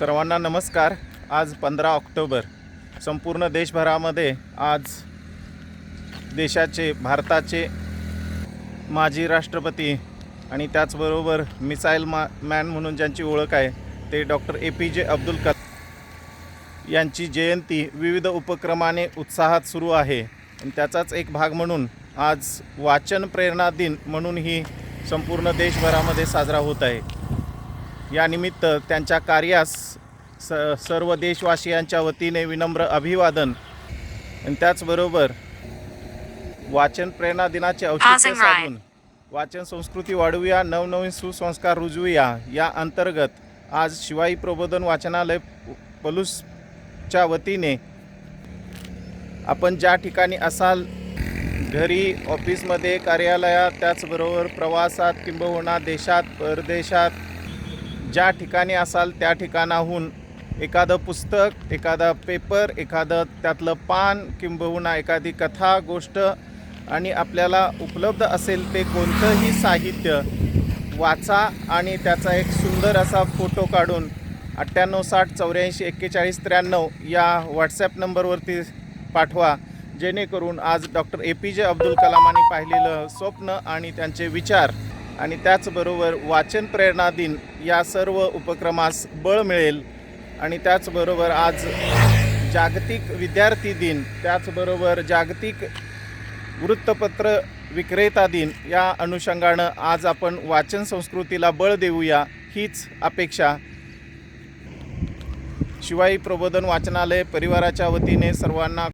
सर्वांना नमस्कार. आज पंधरा ऑक्टोबर. संपूर्ण देशभरामध्ये आज देशाचे भारताचे माजी राष्ट्रपती आणि त्याचबरोबर मिसाईल मा मॅन म्हणून ज्यांची ओळख आहे ते डॉक्टर ए पी जे अब्दुल कलाम यांची जयंती विविध उपक्रमाने उत्साहात सुरू आहे. आणि त्याचाच एक भाग म्हणून आज वाचन प्रेरणा दिन म्हणून ही संपूर्ण देशभरामध्ये साजरा होत आहे. यानिमित्त त्यांच्या कार्यास स सर्व देशवासियांच्या वतीने विनम्र अभिवादन आणि त्याचबरोबर वाचन प्रेरणा दिनाचे औचित्य. साधून वाचन संस्कृती वाढवूया नवनवीन सुसंस्कार रुजवूया या अंतर्गत आज शिवाई प्रबोधन वाचनालय पलूसच्या वतीने आपण ज्या ठिकाणी असाल घरी ऑफिसमध्ये कार्यालयात त्याचबरोबर प्रवासात किंबहुना देशात परदेशात ज्या ठिकाणी असाल त्या ठिकाणाहून एखादं पुस्तक एखादा पेपर एखादं त्यातलं पान किंबहुना एखादी कथा गोष्ट आणि आपल्याला उपलब्ध असेल ते कोणतंही साहित्य वाचा आणि त्याचा एक सुंदर असा फोटो काढून अठ्ठ्याण्णव साठ चौऱ्याऐंशी एक्केचाळीस त्र्याण्णव या व्हॉट्सॲप नंबरवरती पाठवा जेणेकरून आज डॉक्टर ए पी जे अब्दुल कलामांनी पाहिलेलं स्वप्न आणि त्यांचे विचार आणि त्याचबरोबर वाचन प्रेरणा दिन या सर्व उपक्रमास बळ मिळेल. आणि त्याचबरोबर आज जागतिक विद्यार्थी दिन त्याचबरोबर जागतिक वृत्तपत्र विक्रेता दिन या अनुषंगानं आज आपण वाचन संस्कृतीला बळ देऊया हीच अपेक्षा. शिवाई प्रबोधन वाचनालय परिवाराच्या वतीने सर्वांना